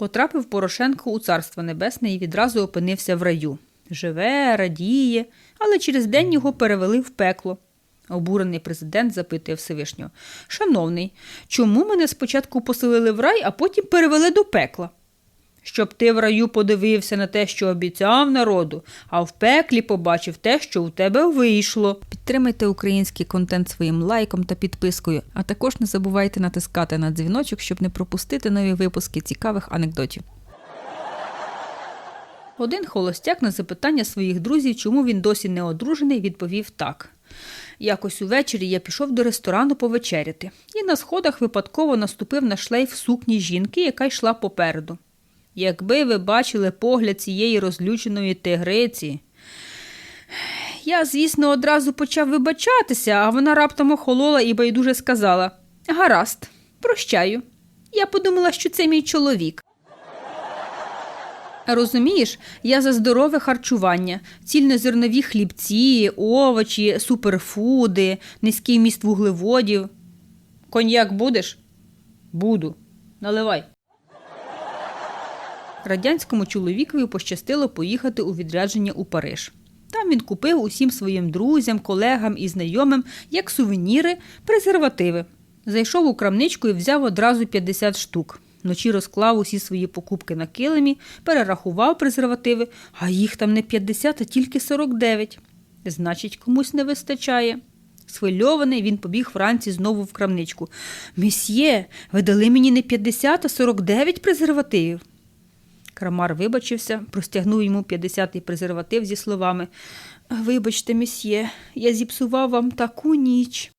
Потрапив Порошенко у царство небесне і відразу опинився в раю. Живе, радіє, але через день його перевели в пекло. Обурений президент запитує Всевишнього: Шановний, чому мене спочатку поселили в рай, а потім перевели до пекла? Щоб ти в раю подивився на те, що обіцяв народу, а в пеклі побачив те, що у тебе вийшло. Підтримайте український контент своїм лайком та підпискою, а також не забувайте натискати на дзвіночок, щоб не пропустити нові випуски цікавих анекдотів. Один холостяк на запитання своїх друзів, чому він досі не одружений, відповів так. Якось увечері я пішов до ресторану повечеряти, і на сходах випадково наступив на шлейф сукні жінки, яка йшла попереду. Якби ви бачили погляд цієї розлюченої тигриці. Я, звісно, одразу почав вибачатися, а вона раптом охолола і байдуже сказала: Гаразд, прощаю. Я подумала, що це мій чоловік. Розумієш, я за здорове харчування, цільнозернові хлібці, овочі, суперфуди, низький міст вуглеводів. Коньяк будеш? Буду. Наливай. Радянському чоловікові пощастило поїхати у відрядження у Париж. Там він купив усім своїм друзям, колегам і знайомим, як сувеніри, презервативи. Зайшов у крамничку і взяв одразу 50 штук. Вночі розклав усі свої покупки на килимі, перерахував презервативи, а їх там не 50, а тільки 49. Значить, комусь не вистачає. Схвильований, він побіг вранці знову в крамничку. Месьє, ви дали мені не 50, а 49 презервативів. Крамар вибачився, простягнув йому 50-й презерватив зі словами Вибачте, месьє, я зіпсував вам таку ніч.